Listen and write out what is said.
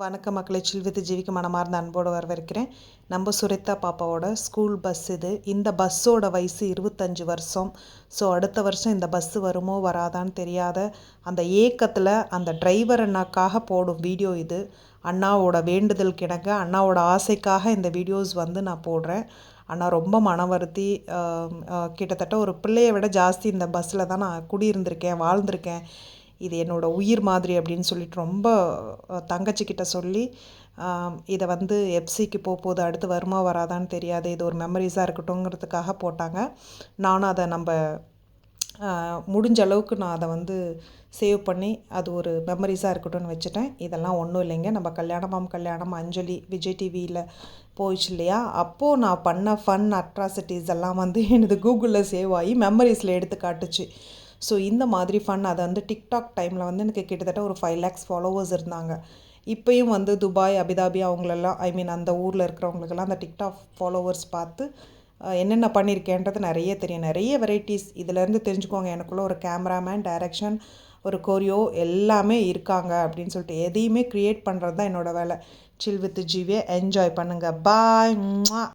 வணக்க மக்களை சில்வித்து ஜீவிக்கு மனமார்ந்த அன்போடு வரவேற்கிறேன். நம்ம சுரேதா பாப்பாவோட ஸ்கூல் பஸ் இது. இந்த பஸ்ஸோட வயசு இருபத்தஞ்சி வருஷம். ஸோ அடுத்த வருஷம் இந்த பஸ்ஸு வருமோ வராதான்னு தெரியாத அந்த ஏக்கத்தில் அந்த டிரைவர் அண்ணாக்காக போடும் வீடியோ இது. அண்ணாவோட வேண்டுதல் கிணங்க அண்ணாவோட ஆசைக்காக இந்த வீடியோஸ் வந்து நான் போடுறேன். அண்ணா ரொம்ப மன வருத்தி கிட்டத்தட்ட ஒரு பிள்ளையை விட ஜாஸ்தி இந்த பஸ்ஸில் தான் நான் குடியிருந்திருக்கேன் வாழ்ந்திருக்கேன். இது என்னோடய உயிர் மாதிரி அப்படின்னு சொல்லிட்டு ரொம்ப தங்கச்சிக்கிட்ட சொல்லி இதை வந்து எஃப்சிக்கு போக போகுது அடுத்து வருமா வராதான்னு தெரியாது. இது ஒரு மெமரிஸாக இருக்கட்டும்ங்கிறதுக்காக போட்டாங்க. நானும் அதை நம்ம முடிஞ்ச அளவுக்கு நான் அதை வந்து சேவ் பண்ணி அது ஒரு மெமரிஸாக இருக்கட்டும்னு வச்சுட்டேன். இதெல்லாம் ஒன்றும் இல்லைங்க. நம்ம கல்யாணமாம் கல்யாணம் அஞ்சலி விஜய் டிவியில் போயிடுச்சு இல்லையா? அப்போது நான் பண்ண ஃபன் அட்ராசிட்டிஸ் எல்லாம் வந்து எனது கூகுளில் சேவ் ஆகி மெமரிஸில் எடுத்து காட்டுச்சு. ஸோ இந்த மாதிரி ஃபன் அதை வந்து டிக்டாக் டைமில் வந்து எனக்கு கிட்டத்தட்ட ஒரு ஃபைவ் லேக்ஸ் ஃபாலோவர்ஸ் இருந்தாங்க. இப்போயும் வந்து துபாய் அபிதாபி அவங்களெல்லாம் ஐ மீன் அந்த ஊரில் இருக்கிறவங்களுக்கெல்லாம் அந்த டிக்டாக் ஃபாலோவர்ஸ் பார்த்து என்னென்ன பண்ணியிருக்கேன்றது நிறைய தெரியும். நிறைய வெரைட்டிஸ் இதிலேருந்து தெரிஞ்சுக்கோங்க. எனக்குள்ளே ஒரு கேமராமேன் டைரக்ஷன் ஒரு கொரியோ எல்லாமே இருக்காங்க அப்படின்னு சொல்லிட்டு எதையுமே க்ரியேட் பண்ணுறது தான் என்னோடய வேலை சில் வித் ஜீவியை என்ஜாய் பண்ணுங்கள் பாய்